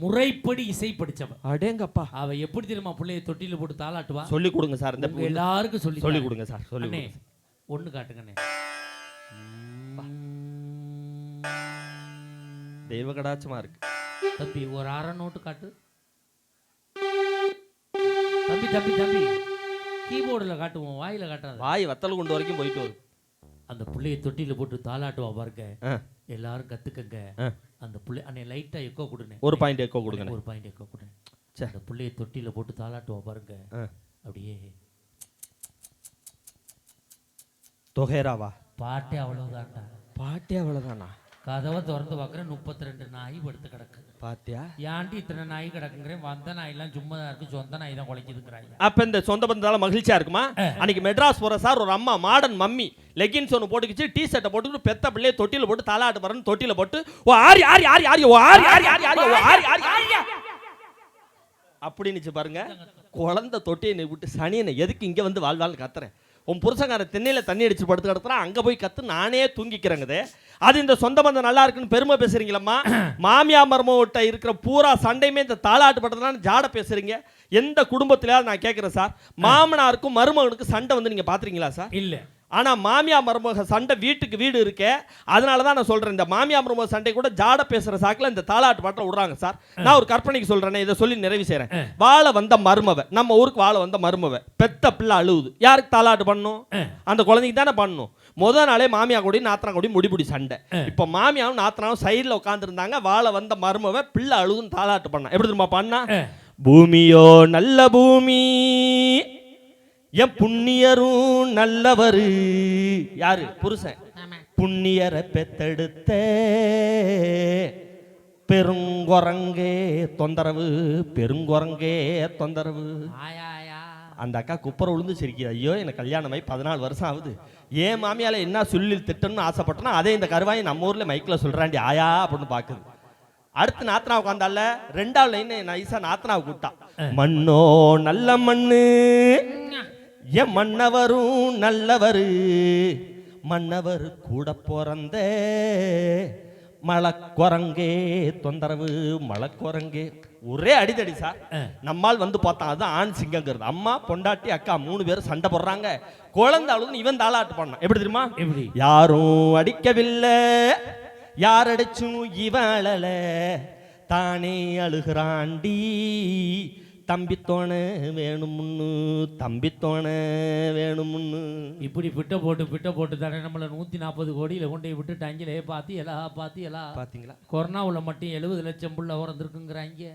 முறைப்படி இசை படிச்சவ. அடேங்கப்பா. அவ எப்படி தெரியுமா பிள்ளைய தொட்டில போட்டு தாலாட்டுவா? சொல்லி கொடுங்க சார் இந்த எல்லாருக்கும் சொல்லி சொல்லி. கொடுங்க சார் சொல்லி ஒண்ணு காட்டுங்கண்ணே தெய்வ கடாட்சமா இருக்கு. தம்பி ஒரு அரை நோட்டு காட்டு. தம்பி தம்பி தம்பி கீபோர்டில் காட்டுவோம் வாயில காட்டாத. வாய் வத்தல் குண்டு வரைக்கும் போயிட்டு வரும். அந்த புள்ளைய தொட்டியில போட்டு தாலாட்டுவா பாருங்க. எல்லாரும் கத்துக்கங்க. அந்த புள்ளை அன்னை லைட்டா எக்கோ கொடுனே ஒரு பாயிண்ட் எக்கோ கொடுங்க. ஒரு பாயிண்ட் எக்கோ கொடுனே சே. அந்த புள்ளைய தொட்டியில போட்டு தாலாட்டுவா பாருங்க. அப்படியே. தொகைராவா பாட்டே அவ்வளவுதான்டா. பாட்டே அவ்வளவுதானா? கதவை திறந்து பார்க்குறேன் முப்பத்தி ரெண்டு நாய் படுத்து கிடக்கு. பாத்தியா? ஏன்டி இத்தனை நாய் கிடக்குங்கிறேன் வந்த நாயெல்லாம் சும்மா தான் இருக்கு சொந்த நாய் தான் குலைக்குதுங்கிறாங்க. அப்ப இந்த சொந்த பந்தால மகிழ்ச்சியா இருக்குமா? அன்னைக்கு மெட்ராஸ் போற சார் ஒரு அம்மா மாடர்ன் மம்மி லெகின்ஸ் ஒன்று போட்டுக்கிச்சு டி ஷர்ட்டை போட்டுக்கிட்டு பெத்த பிள்ளைய தொட்டில போட்டு தாலாட்டு வரன்னு தொட்டில போட்டு ஓ ஆரி ஆரி ஆரி ஆரி ஓ ஆரி ஆரி ஆரி ஆரி ஓ ஆரி ஆரி ஆரி அப்படின்னுச்சு பாருங்க. குழந்தை தொட்டியை விட்டு சனியனை எதுக்கு இங்க வந்து வாழ்வாள் கத்துறேன்? உன் புருஷங்கார தென்னையில தண்ணி அடிச்சு படுத்து கிடத்துறான் அங்க போய் கத்து நானே தூங்கிக்கிறேங்குது. அது இந்த சொந்த பந்தம் நல்லா இருக்குன்னு பெருமை பேசுறீங்களம்மா. மாமியா மருமகிட்ட இருக்கிற பூரா சண்டையுமே இந்த தாளாட்டு படுறதுனால ஜாட பேசுறீங்க. எந்த குடும்பத்திலாவது நான் கேட்குறேன் சார். மாமனாருக்கும் மருமகனுக்கும் சண்டை வந்து நீங்க பாத்துறீங்களா சார்? இல்ல. ஆனா மாமியா மருமக சண்டை வீட்டுக்கு வீடு இருக்கே அதனால தான் நான் சொல்றேன் இந்த மாமியா மருமக சண்டை கூட ஜாட பேசுற சாக்குல இந்த தாளாட்டு பாட்டை விடுறாங்க சார். நான் ஒரு கற்பனைக்கு சொல்றேனே இதை சொல்லி நிறைவு செய்றேன். வாழ வந்த மருமவ நம்ம ஊருக்கு வாழ வந்த மருமவ பெத்த பிள்ளை அழுவுது. யாருக்கு தாளாட்டு பண்ணும்? அந்த குழந்தைக்கு தானே பண்ணணும் முத நாளே மாமியா கூடி நாத்தனா கூடி முடிபுடி சண்டை. இப்போ மாமியாவும் நாத்தனாவும் சைடில் உட்காந்துருந்தாங்க வாழ வந்த மருமவ பிள்ளை அழுதுன்னு தாளாட்டு பண்ணா. எப்படி தெரியுமா பண்ணா? பூமியோ நல்ல பூமி என் புண்ணியரும் நல்லவரு. யாரு? புருஷன். புண்ணியரை பெத்தெடுத்த பெருங்குரங்கே தொந்தரவு பெருங்குரங்கே தொந்தரவு. அந்த அக்கா குப்பரை விழுந்து சிரிக்குது. ஐயோ எனக்கு கல்யாணமாகி பதினாலு வருஷம் ஆகுது. ஏன் மாமியால என்ன சொல்லி திட்டணும்னு ஆசைப்பட்டனா அதே இந்த கருவாயை நம்ம ஊர்ல மைக்கில் சொல்றாண்டி ஆயா அப்படின்னு பாக்குது. அடுத்து நாத்தனா உட்காந்தால ரெண்டாவது லைன் நைஸா நாத்தனாவை கூட்டா மண்ணோ நல்ல மண்ணு. என் மன்னவரும் நல்லவரு மன்னவர் கூட பிறந்த மலக்குரங்கே தொந்தரவு மலக்குரங்கே. ஒரே அடிதடி சார். நம்மால் வந்து பார்த்தா அதுதான் ஆண் சிங்கங்கிறது. அம்மா பொண்டாட்டி அக்கா மூணு பேரும் சண்டை போடுறாங்க. குழந்தை அழுது இவன் தாளாட்டு பண்ணான். எப்படி தெரியுமா? எப்படி? யாரும் அடிக்கவில்லை. யார் அடிச்சும் இவன் அழல. தானே அழுகிறாண்டி. தம்பித்தோண வேணுமுன்னு தம்பித்தோண வேணுமுன்னு இப்படி பிட்ட போட்டு பிட்ட போட்டு தானே நம்மள நூத்தி நாற்பது கோடியில கொண்டு போய் விட்டுட்டாங்களே பாத்தி எல்லாம் பாத்தி எல்லாம் பாத்தீங்களா? கொரோனாவில் மட்டும் எழுபது லட்சம் புள்ள பிறந்திருக்குங்கிறாங்க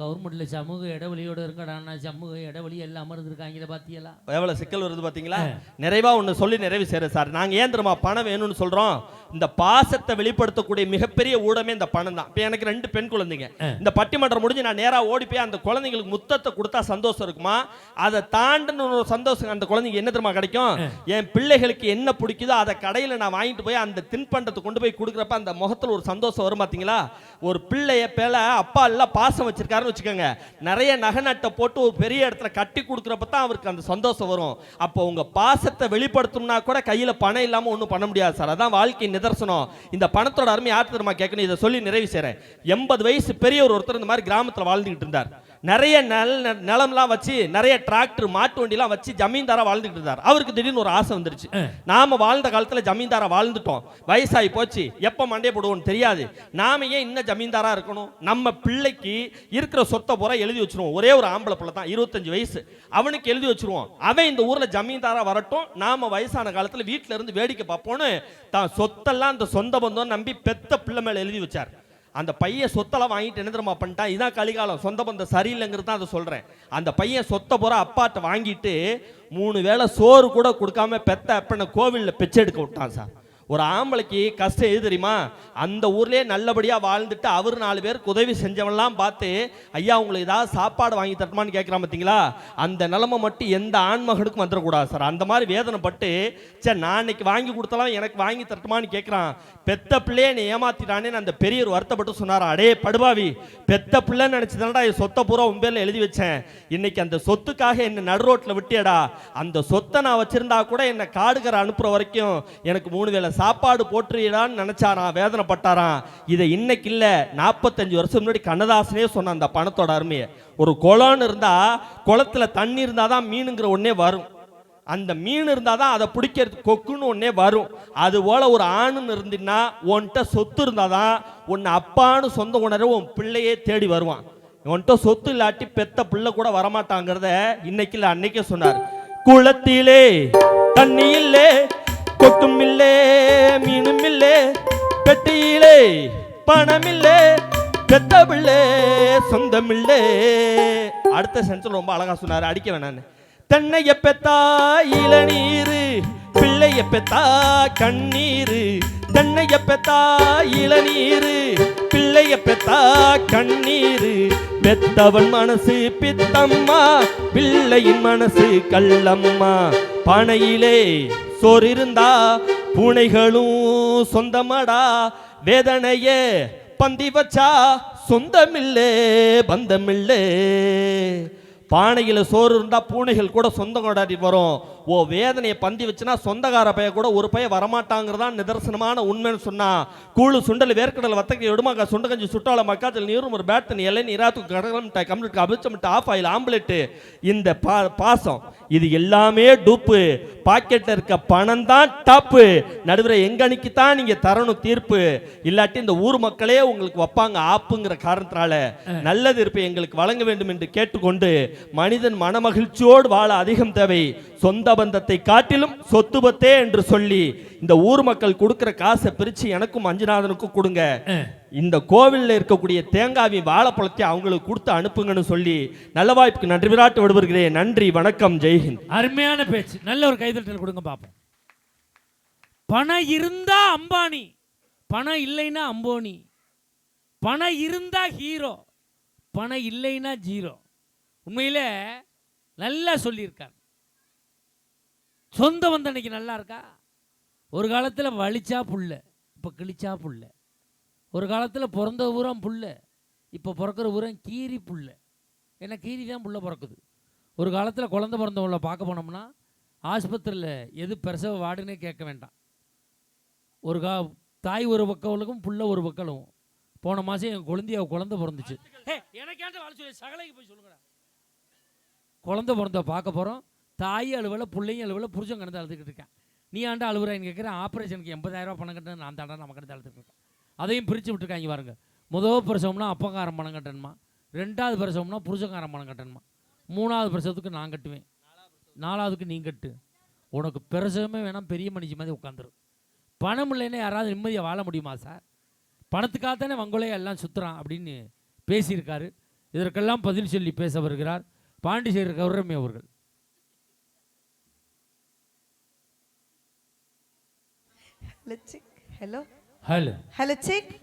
கவர்மெண்ட்ல சமூக இடைவெளியோட இருக்கடான்னா சமூக இடைவெளி எல்லாம் இருந்திருக்காங்களே பாத்தியெல்லாம் எவ்வளவு சிக்கல் வருது பாத்தீங்களா? நிறைவா ஒண்ணு சொல்லி நிறைவு செய்யற சார். நாங்க ஏன் தெரியுமா பணம் வேணும்னு சொல்றோம். இந்த பாசத்தை வெளிப்படுத்தக்கூடிய மிகப்பெரிய ஊடமே இந்த பணம் தான். இப்ப எனக்கு ரெண்டு பெண் குழந்தைங்க. இந்த பட்டிமன்றம் முடிஞ்சு நான் நேரா ஓடி போய் அந்த குழந்தைங்களுக்கு முத்தத்தை கொடுத்தா சந்தோஷம் இருக்குமா? அதை தாண்டின ஒரு சந்தோஷம் அந்த குழந்தைங்க என்ன தெரியுமா கிடைக்கும்? என் பிள்ளைகளுக்கு என்ன பிடிக்குதோ அதை கடையில நான் வாங்கிட்டு போய் அந்த தின்பண்டத்தை கொண்டு போய் கொடுக்குறப்ப அந்த முகத்துல ஒரு சந்தோஷம் வரும் பாத்தீங்களா? ஒரு பிள்ளைய பேல அப்பா எல்லாம் பாசம் வச்சிருக்காருன்னு வச்சுக்கோங்க. நிறைய நகை நட்டை போட்டு ஒரு பெரிய இடத்துல கட்டி கொடுக்குறப்ப தான் அவருக்கு அந்த சந்தோஷம் வரும். அப்போ உங்க பாசத்தை வெளிப்படுத்தணும்னா கூட கையில் பணம் இல்லாம ஒன்றும் பண்ண முடியாது சார். அதான் வாழ்க்கை நிதர்சனம். இந்த பணத்தோட அருமை யார் தெரியுமா கேட்கணும்? இதை சொல்லி நிறைவு செய்றேன். எண்பது வயசு பெரியவர் ஒருத்தர் இந்த மாதிரி கிராமத்தில் வாழ்ந்துகிட்டு இருந்தார். நிறைய நெல் நிலம்லாம் வச்சு நிறைய டிராக்டர் மாட்டு வண்டிலாம் வச்சு ஜமீன்தாரா வாழ்ந்துகிட்டு இருந்தார். அவருக்கு திடீர்னு ஒரு ஆசை வந்துருச்சு. நாம வாழ்ந்த காலத்துல ஜமீன்தாரா வாழ்ந்துட்டோம். வயசாகி போச்சு. எப்ப மண்டே போடுவோம்னு தெரியாது. நாம ஏன் இன்னும் ஜமீன்தாரா இருக்கணும்? நம்ம பிள்ளைக்கு இருக்கிற சொத்தை பூரா எழுதி வச்சிருவோம். ஒரே ஒரு ஆம்பளை பிள்ளை தான் இருபத்தஞ்சு வயசு. அவனுக்கு எழுதி வச்சிருவோம். அவன் இந்த ஊர்ல ஜமீன்தாரா வரட்டும். நாம வயசான காலத்துல வீட்டுல இருந்து வேடிக்கை பார்ப்போம்னு தான் சொத்தெல்லாம் அந்த சொந்த பந்தம் நம்பி பெத்த பிள்ளை மேல எழுதி வச்சார். அந்த பையன் சொத்தெல்லாம் வாங்கிட்டு என்ன தெரியுமா பண்ணிட்டான்? இதான் கலிகாலம். சொந்த பந்தம் சரியில்லைங்கிறது தான் அதை சொல்கிறேன் அந்த பையன் சொத்தை பூரா அப்பாட்ட வாங்கிட்டு மூணு வேளை சோறு கூட கொடுக்காம பெத்த அப்பனை கோவிலில் பிச்சை எடுக்க விட்டான் சார். ஒரு ஆம்பளைக்கு கஷ்டம் எது தெரியுமா? அந்த ஊர்லேயே நல்லபடியாக வாழ்ந்துட்டு அவர் நாலு பேருக்கு உதவி செஞ்சவன்லாம் பார்த்து ஐயா உங்களுக்கு ஏதாவது சாப்பாடு வாங்கி தரட்டுமான்னு கேட்குறான் பார்த்தீங்களா அந்த நிலமை மட்டும் எந்த ஆண்மகனுக்கும் வந்துடக்கூடாது சார். அந்த மாதிரி வேதனைப்பட்டு சரி நான் இன்னைக்கு வாங்கி கொடுத்தாலும் எனக்கு வாங்கி தரட்டுமான்னு கேட்குறான் பெத்த பிள்ளையே நீ ஏமாத்திட்டானேன்னு அந்த பெரியவர் வருத்தப்பட்டு சொன்னாரா. அடே படுபாவி பெத்த பிள்ளைன்னு நினச்சதுனாடா சொத்தை பூரா உன் பேரில் எழுதி வச்சேன். இன்னைக்கு அந்த சொத்துக்காக என்னை நடு ரோட்டில் விட்டியடா. அந்த சொத்தை நான் வச்சிருந்தா கூட என்னை காடுகரை அனுப்புகிற வரைக்கும் எனக்கு மூணு வேளை சாப்பாடு போட்டுறியடான்னு நினச்சாராம் வேதனைப்பட்டாராம். இதை இன்னைக்கு இல்லை நாற்பத்தஞ்சு வருஷம் முன்னாடி கண்ணதாசனே சொன்ன அந்த பணத்தோட அருமையை. ஒரு குளம்னு இருந்தால் குளத்துல தண்ணி இருந்தால் தான் மீனுங்கிற ஒன்றே வரும். அந்த மீன் இருந்தால் தான் அதை பிடிக்கிறது கொக்குன்னு ஒன்றே வரும். அது போல் ஒரு ஆணுன்னு இருந்தீங்கன்னா உன்கிட்ட சொத்து இருந்தால் தான் உன்னை அப்பான்னு சொந்த உணர்வு உன் பிள்ளையே தேடி வருவான். உன்கிட்ட சொத்து இல்லாட்டி பெத்த பிள்ளை கூட வரமாட்டாங்கிறத இன்னைக்கு இல்லை அன்னைக்கே சொன்னார். குளத்திலே தண்ணி இல்லை கொட்டும் இல்லே மீனும் இல்லே பெட்டியிலே பணம் இல்லே பெத்த பிள்ளை சொந்தம் இல்லே அடுத்த சென்சல் ரொம்ப அழகா சொன்னாரு அடிக்க வேணான்னு தென்னைய பெத்தா இளநீர் பிள்ளைய பெத்தா கண்ணீர். தென்னைய பெத்தா இளநீர் பிள்ளைய பெத்தா கண்ணீர். பெத்தவன் மனசு பித்தம்மா பிள்ளையின் மனசு கள்ளம்மா. பனையிலே சோறு இருந்தா பூனைகளும் சொந்தமாடா வேதனையே பந்தி வச்சா சொந்தமில்லே பந்தமில்லே. பானையில் சோறு இருந்தால் பூனைகள் கூட சொந்தம் கொண்டாடி வரும். ஓ வேதனையை பந்தி வச்சுனா சொந்தக்கார பைய கூட ஒரு பைய வரமாட்டாங்கிறதா நிதர்சனமான உண்மைன்னு சொன்னா கூழு சுண்டல் வேர்க்கடல் வத்தக்கை எடுமாக்கா சுண்டகஞ்சி சுட்டால மக்காச்சல் நீரும் ஒரு பேட்டன் இலை நீராத்து கடகம் மிட்டாய் கம்ப்ளீட் அபிச்சமிட்டு ஆஃப் ஆயில் ஆம்லெட்டு இந்த பா பாசம் இது எல்லாமே டூப்பு. பாக்கெட்ல இருக்க பணம் தான் டாப்பு. நடுவில் எங்கணிக்கு தான் நீங்க தரணும் தீர்ப்பு. இல்லாட்டி இந்த ஊர் மக்களே உங்களுக்கு வைப்பாங்க ஆப்புங்கிற காரணத்தினால. நல்லது இருப்பை எங்களுக்கு வழங்க வேண்டும் என்று கேட்டுக்கொண்டு மனிதன் மனமகிழ்ச்சியோடு வாழ அதிகம் தேவை. சொந்த பந்தத்தை காட்டிலும் சொத்து பத்தே என்று சொல்லி இந்த ஊர் மக்கள் கொடுக்கிற காசை பிரிச்சு எனக்கும் மஞ்சுநாதனுக்கும் கொடுங்க. இந்த கோவில்ல இருக்கக்கூடிய தேங்காவி வாழைப்பழத்தை அவங்களுக்கு கொடுத்து அனுப்புங்கன்னு சொல்லி நல்ல வாய்ப்புக்கு நன்றி விராட்டு விடுபடுகிறேன். நன்றி வணக்கம் ஜெய்ஹிந்த் அருமையான பேச்சு. நல்ல ஒரு கைதட்டல் கொடுங்க பார்ப்போம் பணம் இருந்தா அம்பானி பணம் இல்லைன்னா அம்போனி பணம் இருந்தா ஹீரோ பணம் இல்லைன்னா ஜீரோ. உண்மையில நல்லா சொல்லியிருக்கார். சொந்த வந்த அன்னைக்கு நல்லா இருக்கா? ஒரு காலத்தில் வலிச்சா புல்ல இப்போ கிழிச்சா புல்ல ஒரு காலத்தில் பிறந்த ஊரம் புல்ல இப்போ பிறக்கிற ஊரம் கீரி புல்ல ஏன்னா கீரி தான் புல்ல பிறக்குது. ஒரு காலத்தில் குழந்தை பிறந்தவங்கள பார்க்க போனோம்னா ஆஸ்பத்திரியில் எது பிரசவ வார்டுன்னே கேட்க வேண்டாம். ஒரு கா தாய் ஒரு பக்கம் புள்ள ஒரு பக்கம் போன மாதம் என் குழந்தைய குழந்தை பிறந்துச்சு. ஏ எனக்கேண்ட வாழ சொல்லி சகலைக்கு போய் சொல்லுங்கடா. குழந்தை பிறந்த பார்க்க போகிறோம் தாய் அலுவல பிள்ளைங்க அலுவல புருஷன் கிடந்து அழுதுகிட்டு இருக்கேன். நீ ஆண்டா அழுவுறான்னு கேட்குறேன் ஆப்ரேஷனுக்கு எண்பதாயிரம் பணம் கட்டணும் நான் தாண்டா நம்ம கிட்ட அழுதுட்டு இருக்கேன் அதையும் பிரித்து விட்டுருக்காங்க பாருங்க. முதல் பிரசவம்னா அப்பங்காரம் பணம் கட்டணுமா? ரெண்டாவது பிரசவம்னா புருஷங்காரம் பணம் கட்டணுமா? மூணாவது பிரசவத்துக்கு நான் கட்டுவேன். நாலாவதுக்கு நீ கட்டு. உனக்கு பிரசவமே வேணாம் பெரிய மனுஷன் மாதிரி உட்காந்துரு பணம் இல்லைன்னா யாராவது நிம்மதியாக வாழ முடியுமா சார்? பணத்துக்காக தானே வங்கோலையா எல்லாம் சுற்றுறான் அப்படின்னு பேசியிருக்காரு. இதற்கெல்லாம் பதில் சொல்லி பேச வருகிறார். பாண்டிச்சேரி கௌரமி அவர்கள். Hello, chick. Hello. Hello, chick.